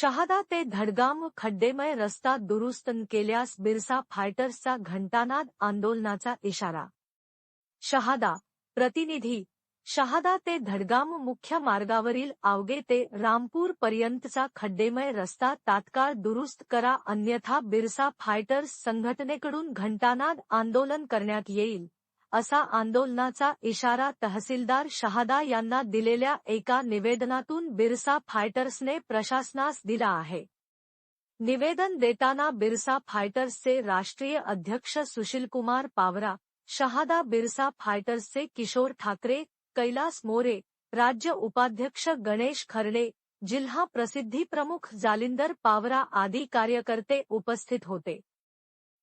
शहादा ते धडगाम खड्डेमय रस्ता दुरुस्त केल्यास बिरसा फायटर्सचा घंटानाद आंदोलनाचा इशारा. शहादा प्रतिनिधी शहादा ते धडगाम मुख्य मार्गावरील आवगे ते रामपूर पर्यंतचा खड्डेमय रस्ता तात्काळ दुरुस्त करा अन्यथा बिरसा फायटर्स संघटनेकडून घंटानाद आंदोलन करण्यात येईल. असा आंदोलनाचा इशारा तहसीलदार शहादा यांना दिलेल्या एका निवेदनातून बिरसा फायटर्सने प्रशासनास दिला आहे. निवेदन देताना बिरसा फायटर्सचे राष्ट्रीय अध्यक्ष सुशीलकुमार पावरा शहादा बिरसा फायटर्सचे किशोर ठाकरे कैलास मोरे राज्य उपाध्यक्ष गणेश खर्डे जिल्हा प्रसिद्धी प्रमुख जालिंदर पावरा आदी कार्यकर्ते उपस्थित होते.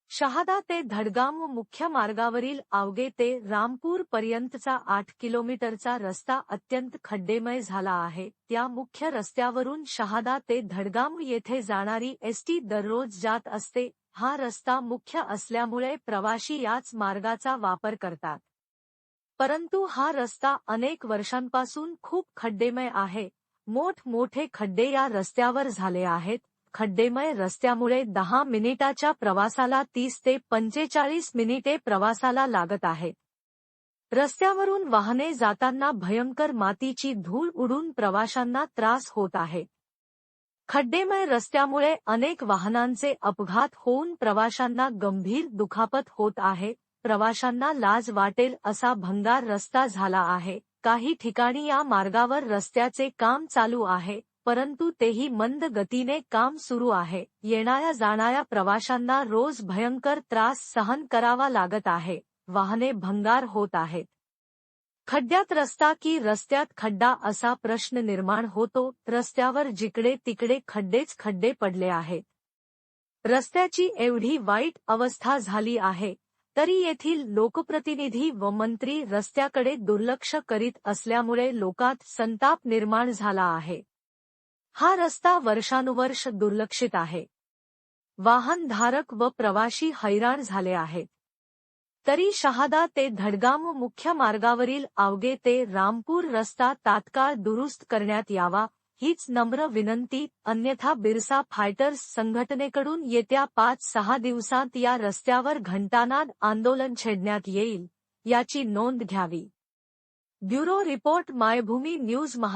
शहादा ते धडगाम मुख्य मार्गावरील आवगे ते रामपूर पर्यंतचा आठ किलोमीटरचा रस्ता अत्यंत खड्डेमय झाला आहे. त्या मुख्य रस्त्यावरून शहादा ते धडगाम येथे जाणारी एसटी दररोज जात असते. हा रस्ता मुख्य असल्यामुळे प्रवाशी याच मार्गाचा वापर करतात. परंतु हा रस्ता अनेक वर्षांपासून खूप खड्डेमय आहे. मोठमोठे खड्डे या रस्त्यावर झाले आहेत. खड्डेमय रस्त्यामुळे दहा मिनिटाच्या प्रवासाला तीस ते पंचेचाळीस मिनिटे प्रवासाला लागत आहेत रस्त्यावरून वाहने जाताना भयंकर मातीची धूळ उडून प्रवाशांना त्रास होत आहे. खड्डेमय रस्त्यामुळे अनेक वाहनांचे अपघात होऊन प्रवाशांना गंभीर दुखापत होत आहे. प्रवाशांना लाज वाटेल असा भंगार रस्ता झाला आहे. काही ठिकाणी या मार्गावर रस्त्याचे काम चालू आहे. परंतु तेही मंद गतीने काम सुरू आहे. येणाऱ्या जाणाऱ्या प्रवाशांना रोज भयंकर त्रास सहन करावा लागत आहे. वाहने भंगार होत आहेत. खड्ड्यात रस्ता की रस्त्यात खड्डा असा प्रश्न निर्माण होतो. रस्त्यावर जिकडे तिकडे खड्डेच खड्डे पडले आहेत. रस्त्याची एवढी वाईट अवस्था झाली आहे. तरी येथील लोकप्रतिनिधी व मंत्री रस्त्याकडे दुर्लक्ष करीत असल्यामुळे लोकात संताप निर्माण झाला आहे. हा रस्ता वर्षानुवर्ष दुर्लक्षित आहे. वाहनधारक व प्रवाशी हैराण झाले आहेत. तरी शहादा ते धडगाम मुख्य मार्गावरील आवगे ते रामपूर रस्ता तात्काळ दुरुस्त करण्यात यावा हीच नम्र विनंती अन्यथा बिरसा फायटर्स संघटनेकडून येत्या पाच सहा दिवसांत या रस्त्यावर घंटानाद आंदोलन छेडण्यात येईल याची नोंद घ्यावी. ब्युरो रिपोर्ट मायभूमी न्यूज महा